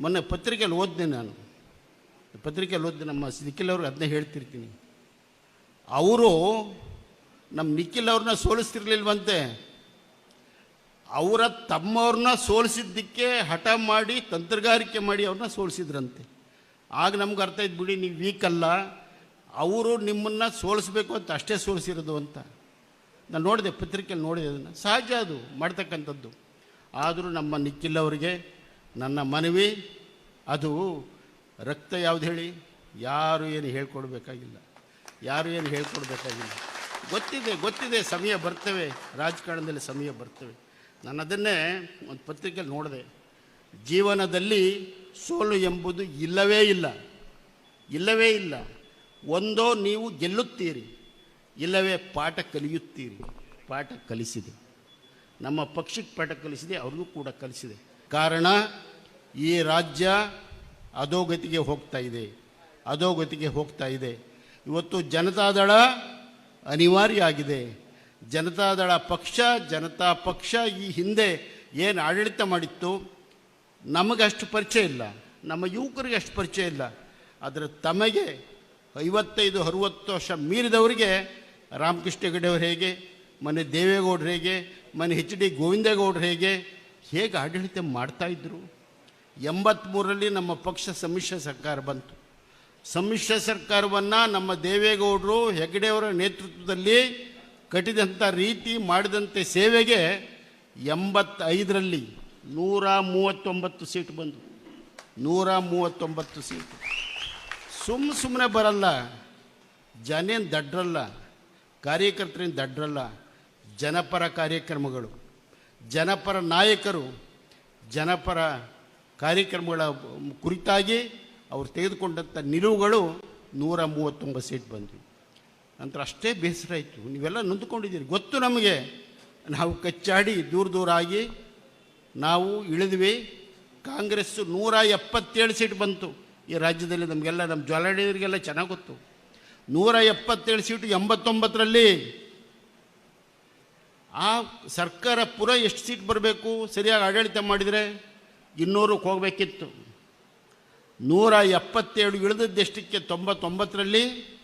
ಮೊನ್ನೆ ಪತ್ರಿಕೆಯಲ್ಲಿ ಓದಿದೆ ನಾನು. ಪತ್ರಿಕೆಯಲ್ಲಿ ಓದಿದೆ ನಮ್ಮ ನಿಖಿಲ್ ಅವ್ರಿಗೆ ಅದನ್ನೇ ಹೇಳ್ತಿರ್ತೀನಿ. ಅವರು ನಮ್ಮ ನಿಖಿಲ್ ಅವ್ರನ್ನ ಸೋಲಿಸ್ತಿರ್ಲಿಲ್ವಂತೆ. ಅವರ ತಮ್ಮವ್ರನ್ನ ಸೋಲಿಸಿದ್ದಕ್ಕೆ ಹಠ ಮಾಡಿ ತಂತ್ರಗಾರಿಕೆ ಮಾಡಿ ಅವ್ರನ್ನ ಸೋಲಿಸಿದ್ರಂತೆ. ಆಗ ನಮ್ಗೆ ಅರ್ಥ ಆಯ್ತು ಬಿಡಿ, ನೀವು ವೀಕ್ ಅಲ್ಲ. ಅವರು ನಿಮ್ಮನ್ನು ಸೋಲಿಸ್ಬೇಕು ಅಂತ ಅಷ್ಟೇ ಸೋಲಿಸಿರೋದು ಅಂತ. ನಾನು ನೋಡಿದೆ, ಪತ್ರಿಕೆಯಲ್ಲಿ ನೋಡಿದೆ ಅದನ್ನು. ಸಹಜ ಅದು, ಮಾಡ್ತಕ್ಕಂಥದ್ದು. ಆದರೂ ನಮ್ಮ ನಿಖಿಲ್ ಅವರಿಗೆ ನನ್ನ ಮನವಿ, ಅದು ರಕ್ತ ಯಾವುದು ಹೇಳಿ? ಯಾರು ಏನು ಹೇಳ್ಕೊಡ್ಬೇಕಾಗಿಲ್ಲ. ಯಾರು ಏನು ಹೇಳ್ಕೊಡ್ಬೇಕಾಗಿಲ್ಲ. ಗೊತ್ತಿದೆ ಗೊತ್ತಿದೆ, ಸಮಯ ಬರ್ತವೆ, ರಾಜಕಾರಣದಲ್ಲಿ ಸಮಯ ಬರ್ತವೆ. ನಾನು ಅದನ್ನೇ ಒಂದು ಪತ್ರಿಕೆಯಲ್ಲಿ ನೋಡಿದೆ. ಜೀವನದಲ್ಲಿ ಸೋಲು ಎಂಬುದು ಇಲ್ಲವೇ ಇಲ್ಲ. ಇಲ್ಲವೇ ಇಲ್ಲ. ಒಂದೋ ನೀವು ಗೆಲ್ಲುತ್ತೀರಿ, ಇಲ್ಲವೇ ಪಾಠ ಕಲಿಯುತ್ತೀರಿ. ಪಾಠ ಕಲಿಸಿದೆ. ನಮ್ಮ ಪಕ್ಷಕ್ಕೆ ಪಾಠ ಕಲಿಸಿದೆ ಅವ್ರಿಗೂ ಕೂಡ ಕಲಿಸಿದೆ. ಕಾರಣ ಈ ರಾಜ್ಯ ಅಧೋಗತಿಗೆ ಹೋಗ್ತಾ ಇದೆ. ಅಧೋಗತಿಗೆ ಹೋಗ್ತಾ ಇದೆ. ಇವತ್ತು ಜನತಾದಳ ಅನಿವಾರ್ಯ ಆಗಿದೆ. ಜನತಾದಳ ಪಕ್ಷ, ಜನತಾ ಪಕ್ಷ ಈ ಹಿಂದೆ ಏನು ಆಡಳಿತ ಮಾಡಿತ್ತು? ನಮಗಷ್ಟು ಪರಿಚಯ ಇಲ್ಲ. ನಮ್ಮ ಯುವಕರಿಗೆ ಅಷ್ಟು ಪರಿಚಯ ಇಲ್ಲ. ಆದರೆ ತಮಗೆ ಐವತ್ತೈದು, ಅರುವತ್ತು ವರ್ಷ ಮೀರಿದವರಿಗೆ ರಾಮಕೃಷ್ಣ ಹೆಗಡೆಯವರು ಹೇಗೆ, ಮನೆ ದೇವೇಗೌಡರು ಹೇಗೆ, ಮನೆ ಹೆಚ್ ಡಿ ಗೋವಿಂದೇಗೌಡರು ಹೇಗೆ ಹೇಗೆ ಆಡಳಿತ ಮಾಡ್ತಾಯಿದ್ರು ಎಂಬತ್ತ್ಮೂರರಲ್ಲಿ ನಮ್ಮ ಪಕ್ಷ ಸಮ್ಮಿಶ್ರ ಸರ್ಕಾರ ಬಂತು. ಸಮ್ಮಿಶ್ರ ಸರ್ಕಾರವನ್ನು ನಮ್ಮ ದೇವೇಗೌಡರು ಹೆಗಡೆಯವರ ನೇತೃತ್ವದಲ್ಲಿ ಕಟ್ಟಿದಂಥ ರೀತಿ ಮಾಡಿದಂಥ ಸೇವೆಗೆ ಎಂಬತ್ತೈದರಲ್ಲಿ ನೂರ ಮೂವತ್ತೊಂಬತ್ತು ಸೀಟ್ ಬಂದು ನೂರ ಮೂವತ್ತೊಂಬತ್ತು ಸೀಟ್. ಸುಮ್ಮ ಸುಮ್ಮನೆ ಬರಲ್ಲ, ಜನೇನು ದಡ್ರಲ್ಲ, ಕಾರ್ಯಕರ್ತರೇನು ದಡ್ರಲ್ಲ, ಜನಪರ ಕಾರ್ಯಕ್ರಮಗಳು. ಜನಪರ ನಾಯಕರು, ಜನಪರ ಕಾರ್ಯಕ್ರಮಗಳ ಕುರಿತಾಗಿ ಅವರು ತೆಗೆದುಕೊಂಡಂಥ ನಿಲುವುಗಳು ನೂರ ಮೂವತ್ತೊಂಬತ್ತು ಸೀಟ್ ಬಂದ್ವಿ. ನಂತರ ಅಷ್ಟೇ ಬೇಸರ ಆಯಿತು. ನೀವೆಲ್ಲ ನೊಂದುಕೊಂಡಿದ್ದೀರಿ. ಗೊತ್ತು ನಮಗೆ. ನಾವು ಕಚ್ಚಾಡಿ ದೂರ ದೂರ ಆಗಿ ನಾವು ಇಳಿದ್ವಿ. ಕಾಂಗ್ರೆಸ್ಸು ನೂರ ಎಪ್ಪತ್ತೇಳು ಸೀಟ್ ಬಂತು. ಈ ರಾಜ್ಯದಲ್ಲಿ ನಮಗೆಲ್ಲ, ನಮ್ಮ ಜ್ವಾಲಾಡಿಯವರಿಗೆಲ್ಲ ಚೆನ್ನಾಗಿ ಗೊತ್ತು. ನೂರ ಎಪ್ಪತ್ತೇಳು ಸೀಟು ಎಂಬತ್ತೊಂಬತ್ತರಲ್ಲಿ ಆ ಸರ್ಕಾರ ಪುರ ಎಷ್ಟು ಸೀಟ್ ಬರಬೇಕು? ಸರಿಯಾಗಿ ಆಡಳಿತ ಮಾಡಿದರೆ ಇನ್ನೂರಕ್ಕೆ ಹೋಗಬೇಕಿತ್ತು. ನೂರ ಎಪ್ಪತ್ತೇಳು ಇಳಿದದ್ದೆಷ್ಟಕ್ಕೆ ತೊಂಬತ್ತೊಂಬತ್ತರಲ್ಲಿ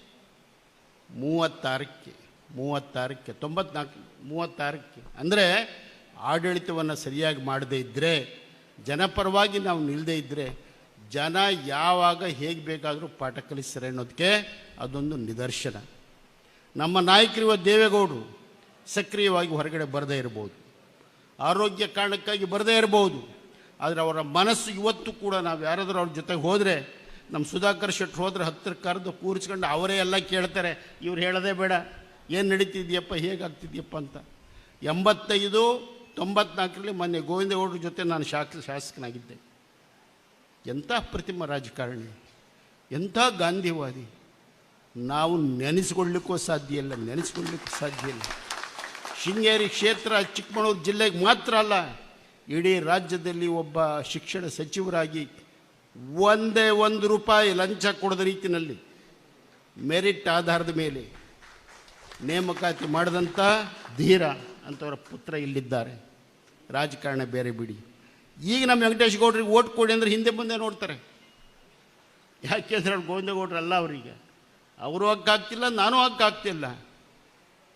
ಮೂವತ್ತಾರಕ್ಕೆ ಮೂವತ್ತಾರಕ್ಕೆ, ತೊಂಬತ್ನಾಲ್ಕು, ಮೂವತ್ತಾರಕ್ಕೆ. ಅಂದರೆ ಆಡಳಿತವನ್ನು ಸರಿಯಾಗಿ ಮಾಡದೇ ಇದ್ದರೆ ಜನಪರವಾಗಿ ನಾವು ನಿಲ್ಲದೇ ಇದ್ದರೆ ಜನ ಯಾವಾಗ ಹೇಗೆ ಬೇಕಾದರೂ ಪಾಠ ಕಲಿಸ್ತಾರೆ ಅನ್ನೋದಕ್ಕೆ ಅದೊಂದು ನಿದರ್ಶನ. ನಮ್ಮ ನಾಯಕರು ದೇವೇಗೌಡರು. ಸಕ್ರಿಯವಾಗಿ ಹೊರಗಡೆ ಬರದೇ ಇರ್ಬೋದು. ಆರೋಗ್ಯ ಕಾರಣಕ್ಕಾಗಿ ಬರದೇ ಇರಬಹುದು ಆದರೆ ಅವರ ಮನಸ್ಸು ಇವತ್ತು ಕೂಡ ನಾವು ಯಾರಾದರೂ ಅವ್ರ ಜೊತೆಗೆ ಹೋದರೆ ನಮ್ಮ ಸುಧಾಕರ್ ಶೆಟ್ರು ಹೋದರೆ ಹತ್ತಿರ ಕರೆದು ಕೂರಿಸ್ಕೊಂಡು ಅವರೇ ಎಲ್ಲ ಕೇಳ್ತಾರೆ, ಇವ್ರು ಹೇಳೋದೇ ಬೇಡ. ಏನು ನಡೀತಿದ್ಯಪ್ಪ? ಹೇಗಾಗ್ತಿದ್ಯಪ್ಪ ಅಂತ. ಎಂಬತ್ತೈದು, ತೊಂಬತ್ನಾಲ್ಕರಲ್ಲಿ ಮೊನ್ನೆ ಗೋವಿಂದಗೌಡ್ರ ಜೊತೆ ನಾನು ಶಾಸ ಶಾಸಕನಾಗಿದ್ದೆ. ಎಂಥ ಪ್ರತಿಮ ರಾಜಕಾರಣಿ. ಎಂಥ ಗಾಂಧಿವಾದಿ. ನಾವು ನೆನೆಸ್ಕೊಳ್ಳಿಕ್ಕೂ ಸಾಧ್ಯ ಇಲ್ಲ, ನೆನೆಸ್ಕೊಳ್ಳಿಕ್ಕೂ ಸಾಧ್ಯ ಇಲ್ಲ. ಶೃಂಗೇರಿ ಕ್ಷೇತ್ರ, ಚಿಕ್ಕಮಗಳೂರು ಜಿಲ್ಲೆಗೆ ಮಾತ್ರ ಅಲ್ಲ, ಇಡೀ ರಾಜ್ಯದಲ್ಲಿ ಒಬ್ಬ ಶಿಕ್ಷಣ ಸಚಿವರಾಗಿ ಒಂದೇ ಒಂದು ರೂಪಾಯಿ ಲಂಚ ಕೊಡದ ರೀತಿಯಲ್ಲಿ ಮೆರಿಟ್ ಆಧಾರದ ಮೇಲೆ ನೇಮಕಾತಿ ಮಾಡಿದಂಥ ಧೀರ ಅಂತವರ ಪುತ್ರ ಇಲ್ಲಿದ್ದಾರೆ. ರಾಜಕಾರಣ ಬೇರೆ ಬಿಡಿ. ಈಗ ನಮ್ಮ ವೆಂಕಟೇಶ್ ಗೌಡ್ರಿಗೆ ಓಟ್ ಕೊಡಿ ಅಂದರೆ ಹಿಂದೆ ಮುಂದೆ ನೋಡ್ತಾರೆ. ಯಾಕೆಂದ್ರೆ ಅವ್ರು ಗೋವಿಂದ ಅಲ್ಲ ಅವರಿಗೆ. ಅವರು ಹಕ್ಕಾಗ್ತಿಲ್ಲ ನಾನು ಹಕ್ಕಾಗ್ತಿಲ್ಲ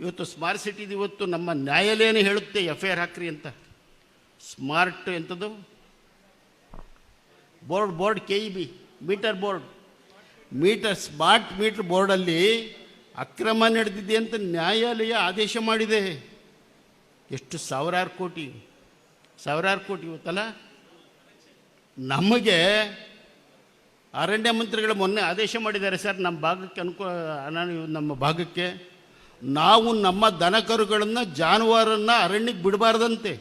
ಇವತ್ತು ಸ್ಮಾರ್ಟ್ ಸಿಟಿದು ಇವತ್ತು ನಮ್ಮ ನ್ಯಾಯಾಲಯನೇ ಹೇಳುತ್ತೆ ಎಫ್ ಐ ಆರ್ ಹಾಕ್ರಿ ಅಂತ. ಸ್ಮಾರ್ಟ್ ಎಂಥದ್ದು board board K E B meter board meter smart meter ಬೋರ್ಡಲ್ಲಿ ಅಕ್ರಮ ನಡೆದಿದೆ ಅಂತ ನ್ಯಾಯಾಲಯ ಆದೇಶ ಮಾಡಿದೆ. ಎಷ್ಟು ಸಾವಿರಾರು ಕೋಟಿ ಸಾವಿರಾರು ಕೋಟಿ ಇವತ್ತಲ್ಲ ನಮಗೆ ಅರಣ್ಯ ಮಂತ್ರಿಗಳು ಮೊನ್ನೆ ಆದೇಶ ಮಾಡಿದ್ದಾರೆ, ಸರ್. ನಮ್ಮ ಭಾಗಕ್ಕೆ ಅನುಕೂಲ ನಾನು ನಮ್ಮ ಭಾಗಕ್ಕೆ ನಾವು ನಮ್ಮ ದನಕರುಗಳನ್ನು ಜಾನುವಾರನ್ನು ಅರಣ್ಯಕ್ಕೆ ಬಿಡಬಾರ್ದಂತೆ.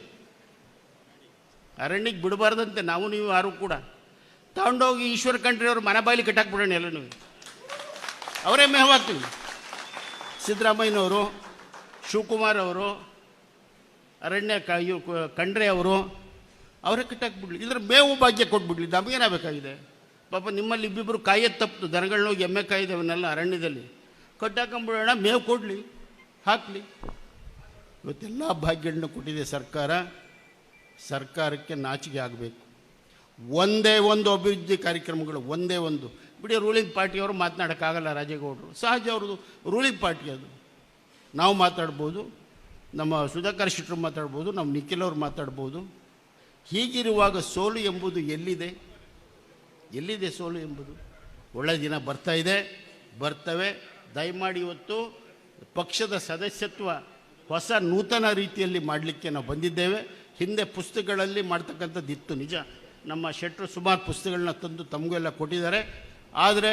ಅರಣ್ಯಕ್ಕೆ ಬಿಡಬಾರ್ದಂತೆ, ನಾವು ನೀವು ಯಾರು ಕೂಡ. ತಗೊಂಡೋಗಿ ಈಶ್ವರ ಕಂಟ್ರಿಯವ್ರು ಮನೆ ಬಾಯಿಲಿ ಕಟ್ಟಾಕ್ಬಿಡೋಣ ಎಲ್ಲ ನೀವು. ಅವರೇ ಮೇವಾಗ್ತೀವಿ ಸಿದ್ದರಾಮಯ್ಯನವರು, ಶಿವಕುಮಾರ್ ಅವರು, ಅರಣ್ಯ ಕಾಯು ಕಂಡ್ರೆ ಅವರು, ಅವರೇ ಕಟ್ಟಾಕ್ಬಿಡ್ಲಿ. ಇದ್ರ ಮೇವು ಭಾಗ್ಯ ಕೊಟ್ಬಿಡ್ಲಿ. ನಮಗೇನಾಗಬೇಕಾಗಿದೆ? ಪಾಪ ನಿಮ್ಮಲ್ಲಿ ಇಬ್ಬಿಬ್ಬರು ಕಾಯೋದು ತಪ್ಪು. ದನಗಳನ್ನೋಗಿ ಎಮ್ಮೆ ಕಾಯ್ದವನ್ನೆಲ್ಲ ಅರಣ್ಯದಲ್ಲಿ. ಕಟ್ಟಾಕೊಂಬಿಡೋಣ, ಮೇವು ಕೊಡಲಿ, ಹಾಕಲಿ. ಇವತ್ತೆಲ್ಲ ಭಾಗ್ಯಗಳನ್ನ ಕೊಟ್ಟಿದೆ ಸರ್ಕಾರ. ಸರ್ಕಾರಕ್ಕೆ ನಾಚಿಕೆ ಆಗಬೇಕು. ಒಂದೇ ಒಂದು ಅಭಿವೃದ್ಧಿ ಕಾರ್ಯಕ್ರಮಗಳು, ಒಂದೇ ಒಂದು. ಬಿಡಿ ರೂಲಿಂಗ್ ಪಾರ್ಟಿಯವರು ಮಾತನಾಡೋಕ್ಕಾಗಲ್ಲ ರಾಜೇಗೌಡರು. ಸಹಜ ಅವ್ರದ್ದು ರೂಲಿಂಗ್ ಪಾರ್ಟಿ ಅದು. ನಾವು ಮಾತಾಡ್ಬೋದು, ನಮ್ಮ ಸುಧಾಕರ್ ಶೆಟ್ಟರು ಮಾತಾಡ್ಬೋದು, ನಮ್ಮ ನಿಖಿಲ್ ಅವರು ಮಾತಾಡ್ಬೋದು. ಹೀಗಿರುವಾಗ ಸೋಲು ಎಂಬುದು ಎಲ್ಲಿದೆ? ಎಲ್ಲಿದೆ ಸೋಲು ಎಂಬುದು? ಒಳ್ಳೆಯ ದಿನ ಬರ್ತಾ ಇದೆ, ಬರ್ತವೆ. ದಯಮಾಡಿ ಇವತ್ತು ಪಕ್ಷದ ಸದಸ್ಯತ್ವ ಹೊಸ ನೂತನ ರೀತಿಯಲ್ಲಿ ಮಾಡಲಿಕ್ಕೆ ನಾವು ಬಂದಿದ್ದೇವೆ. ಹಿಂದೆ ಪುಸ್ತಕಗಳಲ್ಲಿ ಮಾಡ್ತಕ್ಕಂಥದ್ದು ಇತ್ತು ನಿಜ. ನಮ್ಮ ಶೆಟ್ಟರು ಸುಮಾರು ಪುಸ್ತಕಗಳನ್ನ ತಂದು ತಮಗೆಲ್ಲ ಕೊಟ್ಟಿದ್ದಾರೆ. ಆದರೆ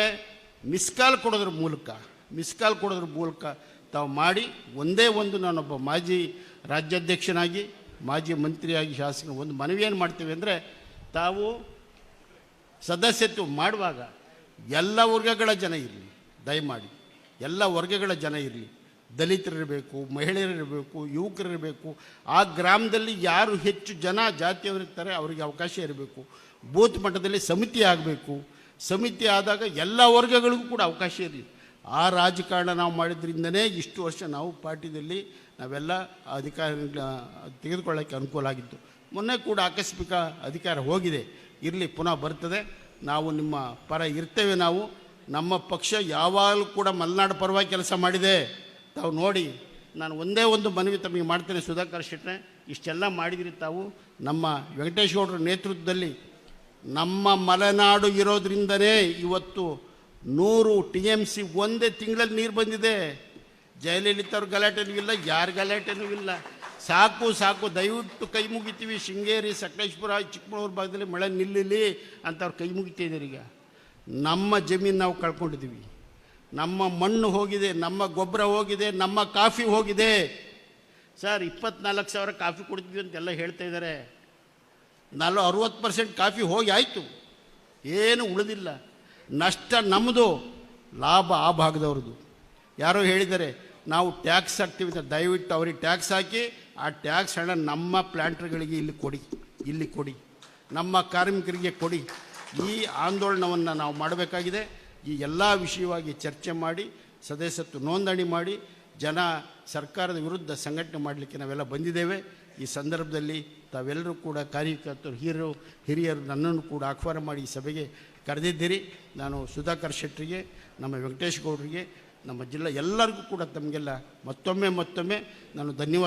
ಮಿಸ್ ಕಾಲ್ ಕೊಡೋದ್ರ ಮೂಲಕ, ಮಿಸ್ ಕಾಲ್ ಕೊಡೋದ್ರ ಮೂಲಕ ತಾವು ಮಾಡಿ ಒಂದೇ ಒಂದು ನಾನೊಬ್ಬ ಮಾಜಿ ರಾಜ್ಯಾಧ್ಯಕ್ಷನಾಗಿ, ಮಾಜಿ ಮಂತ್ರಿಯಾಗಿ ಶಾಸಕ ಒಂದು ಮನವಿಯನ್ನು ಮಾಡ್ತೀವಿ ಅಂದರೆ ತಾವು ಸದಸ್ಯತ್ವ ಮಾಡುವಾಗ ಎಲ್ಲ ವರ್ಗಗಳ ಜನ ಇರಲಿ. ದಯಮಾಡಿ. ಎಲ್ಲ ವರ್ಗಗಳ ಜನ ಇರಲಿ. ದಲಿತರಿರಬೇಕು, ಮಹಿಳೆಯರಿರಬೇಕು, ಯುವಕರಿರಬೇಕು. ಆ ಗ್ರಾಮದಲ್ಲಿ ಯಾರು ಹೆಚ್ಚು ಜನ ಜಾತಿಯವರಿರ್ತಾರೆ ಅವರಿಗೆ ಅವಕಾಶ ಇರಬೇಕು. ಬೂತ್ ಮಟ್ಟದಲ್ಲಿ ಸಮಿತಿ ಆಗಬೇಕು. ಸಮಿತಿ ಆದಾಗ ಎಲ್ಲ ವರ್ಗಗಳಿಗೂ ಕೂಡ ಅವಕಾಶ ಇರಲಿ. ಆ ರಾಜಕಾರಣ ನಾವು ಮಾಡಿದ್ರಿಂದನೇ ಇಷ್ಟು ವರ್ಷ ನಾವು ಪಾರ್ಟಿದಲ್ಲಿ ನಾವೆಲ್ಲ ಅಧಿಕಾರ ತೆಗೆದುಕೊಳ್ಳೋಕ್ಕೆ ಅನುಕೂಲ ಆಗಿತ್ತು. ಮೊನ್ನೆ ಕೂಡ ಆಕಸ್ಮಿಕ ಅಧಿಕಾರ ಹೋಗಿದೆ. ಇರಲಿ, ಪುನಃ ಬರ್ತದೆ. ನಾವು ನಿಮ್ಮ ಪರ ಇರ್ತೇವೆ ನಾವು. ನಮ್ಮ ಪಕ್ಷ ಯಾವಾಗಲೂ ಕೂಡ ಮಲೆನಾಡು ಪರವಾಗಿ ಕೆಲಸ ಮಾಡಿದೆ. ತಾವು ನೋಡಿ, ನಾನು ಒಂದೇ ಒಂದು ಮನವಿ ತಮಗೆ ಮಾಡ್ತೇನೆ ಸುಧಾಕರ್ ಶೆಟ್ಟರೆ ಇಷ್ಟೆಲ್ಲ ಮಾಡಿದಿರಿ ತಾವು. ನಮ್ಮ ವೆಂಕಟೇಶ್ ಗೌಡರ ನೇತೃತ್ವದಲ್ಲಿ ನಮ್ಮ ಮಲೆನಾಡು ಇರೋದ್ರಿಂದನೇ ಇವತ್ತು ನೂರು ಟಿ ಎಂ ಸಿ ಒಂದೇ ತಿಂಗಳಲ್ಲಿ ನೀರು ಬಂದಿದೆ. ಜಯಲಲಿತಾ ಅವ್ರ ಗಲಾಟೆನೂ ಇಲ್ಲ, ಯಾರ ಗಲಾಟೆನೂ ಇಲ್ಲ. ಸಾಕು ಸಾಕು, ದಯವಿಟ್ಟು ಕೈ ಮುಗಿತೀವಿ. ಶೃಂಗೇರಿ, ಸಕಲೇಶ್ಪುರ, ಚಿಕ್ಕಮಗಳೂರು ಭಾಗದಲ್ಲಿ ಮಳೆ ನಿಲ್ಲಲಿ ಅಂತ ಅವ್ರು ಕೈ ಮುಗಿತಿದ್ದಾರೆ ಈಗ. ನಮ್ಮ ಜಮೀನು ನಾವು ಕಳ್ಕೊಂಡಿದ್ದೀವಿ. ನಮ್ಮ ಮಣ್ಣು ಹೋಗಿದೆ, ನಮ್ಮ ಗೊಬ್ಬರ ಹೋಗಿದೆ, ನಮ್ಮ ಕಾಫಿ ಹೋಗಿದೆ. ಸರ್, ಇಪ್ಪತ್ನಾಲ್ಕು ಸಾವಿರ ಕಾಫಿ ಕೊಡ್ತೀವಿ ಅಂತೆಲ್ಲ ಹೇಳ್ತಾ ಇದ್ದಾರೆ. ನಾಲ್ಕು, ಅರುವತ್ತು ಪರ್ಸೆಂಟ್ ಕಾಫಿ ಹೋಗಿ ಆಯಿತು. ಏನು ಉಳಿದಿಲ್ಲ. ನಷ್ಟ ನಮ್ಮದು ಲಾಭ ಆ ಭಾಗದವ್ರದ್ದು. ಯಾರೋ ಹೇಳಿದ್ದಾರೆ, ನಾವು ಟ್ಯಾಕ್ಸ್ ಹಾಕ್ತೀವಿ ಅಂತ. ದಯವಿಟ್ಟು ಅವ್ರಿಗೆ ಟ್ಯಾಕ್ಸ್ ಹಾಕಿ, ಆ ಟ್ಯಾಕ್ಸ್ ಹಣ ನಮ್ಮ ಪ್ಲ್ಯಾಂಟ್ರ್ಗಳಿಗೆ ಇಲ್ಲಿ ಕೊಡಿ ಇಲ್ಲಿ ಕೊಡಿ. ನಮ್ಮ ಕಾರ್ಮಿಕರಿಗೆ ಕೊಡಿ. ಈ ಆಂದೋಲನವನ್ನು ನಾವು ಮಾಡಬೇಕಾಗಿದೆ. ಈ ಎಲ್ಲ ವಿಷಯವಾಗಿ ಚರ್ಚೆ ಮಾಡಿ, ಸದಸ್ಯತ್ವ ನೋಂದಣಿ ಮಾಡಿ, ಜನ ಸರ್ಕಾರದ ವಿರುದ್ಧ ಸಂಘಟನೆ ಮಾಡಲಿಕ್ಕೆ ನಾವೆಲ್ಲ ಬಂದಿದ್ದೇವೆ. ಈ ಸಂದರ್ಭದಲ್ಲಿ ತಾವೆಲ್ಲರೂ ಕೂಡ ಕಾರ್ಯಕರ್ತರು ಹಿರಿಯರು ಹಿರಿಯರು ನನ್ನನ್ನು ಕೂಡ ಆಹ್ವಾನ ಮಾಡಿ ಈ ಸಭೆಗೆ ಕರೆದಿದ್ದೀರಿ. ನಾನು ಸುಧಾಕರ್ ಶೆಟ್ಟರಿಗೆ ನಮ್ಮ ವೆಂಕಟೇಶ್ ಗೌಡರಿಗೆ, ನಮ್ಮ ಜಿಲ್ಲಾ ಎಲ್ಲರಿಗೂ ಕೂಡ ತಮಗೆಲ್ಲ ಮತ್ತೊಮ್ಮೆ ಮತ್ತೊಮ್ಮೆ ನಾನು ಧನ್ಯವಾದ